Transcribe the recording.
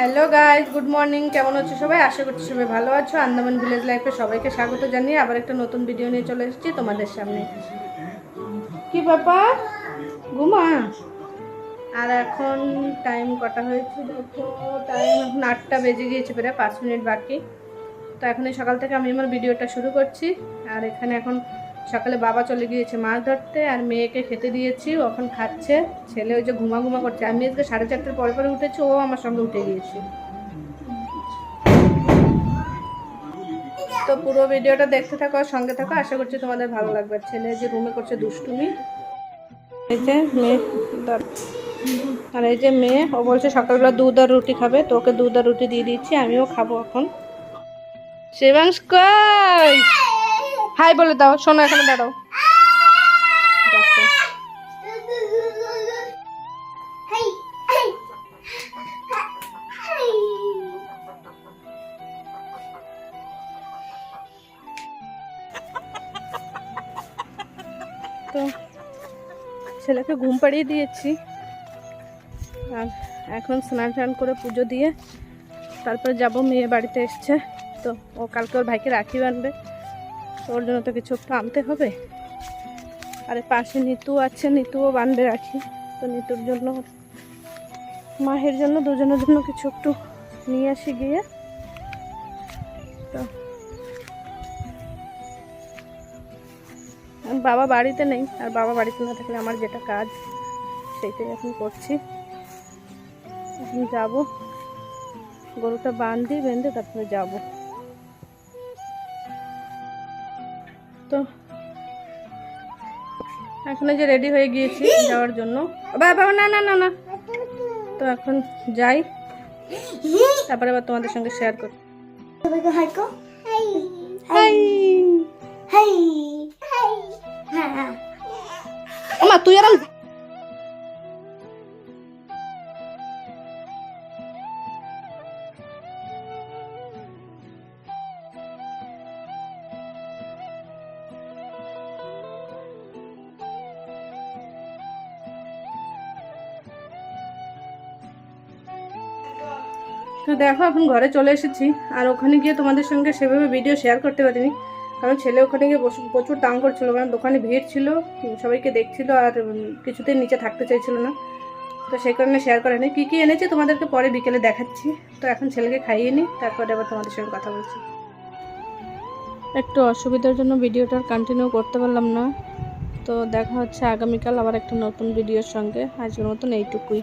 Hello guys good morning কেমন হচ্ছে সবাই? আশা করছি সবাই ভালো আছো। আন্দামান ভিলেজ লাইফে সবাইকে স্বাগত জানিয়ে আবার একটা নতুন ভিডিও নিয়ে চলে এসেছি তোমাদের সামনে। কি ব্যাপার ঘুমা? আর এখন টাইম কটা হয়েছে দেখো? টাইম এখন আটটা বেজে গিয়েছে, প্রায় পাঁচ মিনিট বাকি। তো এখন সকাল থেকে আমি আমার ভিডিওটা শুরু করছি। আর এখানে এখন সকালে বাবা চলে গিয়েছে মাছ ধরতে আর মেয়েকে খেতে দিয়েছি এখন খাচ্ছে। ছেলে ওই যে ঘুমা ঘুমা করছে। আমি আজকে সাড়ে চারটের পরে পরে উঠেছি, ও আমার সঙ্গে উঠে গিয়েছে। তো পুরো ভিডিওটা দেখতে থাকো সঙ্গে থাকো। আশা করছি তোমাদের ভালো লাগবে। ছেলে যে রুমে করছে দুষ্টুমি। এই যে মেয়ে আর এই যে মেয়ে, ও বলছে সকালবেলা দুধ আর রুটি খাবে, তো ওকে দুধ আর রুটি দিয়ে দিচ্ছি, আমিও খাব এখন। শিবাংশ কই? হাই বলে দাও, শোনো এখানে দাঁড়াও। তো, ছেলেকে ঘুম পাড়িয়ে দিয়েছি। আর এখন স্নান টান করে পুজো দিয়ে তারপর যাব, মেয়ে বাড়িতে এসছে। তো ও কালকে ওর ভাইকে রাখি বানবে ওর জন্য তো কিছু একটু আনতে হবে। আর পাশে নিতু আছে, নিতুও বানবে রাখি। তো নিতুর জন্য, মাহের জন্য, দুজনের জন্য কিছু একটু নিয়ে আসি গিয়ে। তো। বাবা বাড়িতে নেই, আর বাবা বাড়িতে না থাকলে আমার যেটা কাজ, সেইটাই এখন করছি। এখন যাব, গরুটা বান্ধি বেঁধে তারপরে যাব। তো এখন যে রেডি হয়ে গিয়েছি যাওয়ার জন্য। বাবা না না না না। তো এখন যাই। তারপরে আবার তোমাদের সঙ্গে শেয়ার করি। কো হাই। হাই। হাই। আমা তুই আর তো দেখো এখন ঘরে চলে এসেছি। আর ওখানে গিয়ে তোমাদের সঙ্গে সেভাবে ভিডিও শেয়ার করতে পারিনি। কারণ ছেলে ওখানে গিয়ে প্রচুর দাম করছিল কারণ দোকানে ভিড় ছিল সবাইকে দেখছিল আর উম, কিছুতেই নিচে থাকতে চাইছিল না। তো সেই কারণে শেয়ার করেনি কী কী এনেছে তোমাদেরকে পরে বিকেলে দেখাচ্ছি। তো এখন ছেলেকে খাইয়ে নিই তারপরে আবার তোমাদের সঙ্গে কথা বলছি। একটু অসুবিধার জন্য ভিডিওটা কন্টিনিউ করতে পারলাম না। তো দেখা হচ্ছে আগামীকাল আবার একটা নতুন ভিডিওর সঙ্গে। আজকের মতন এইটুকুই।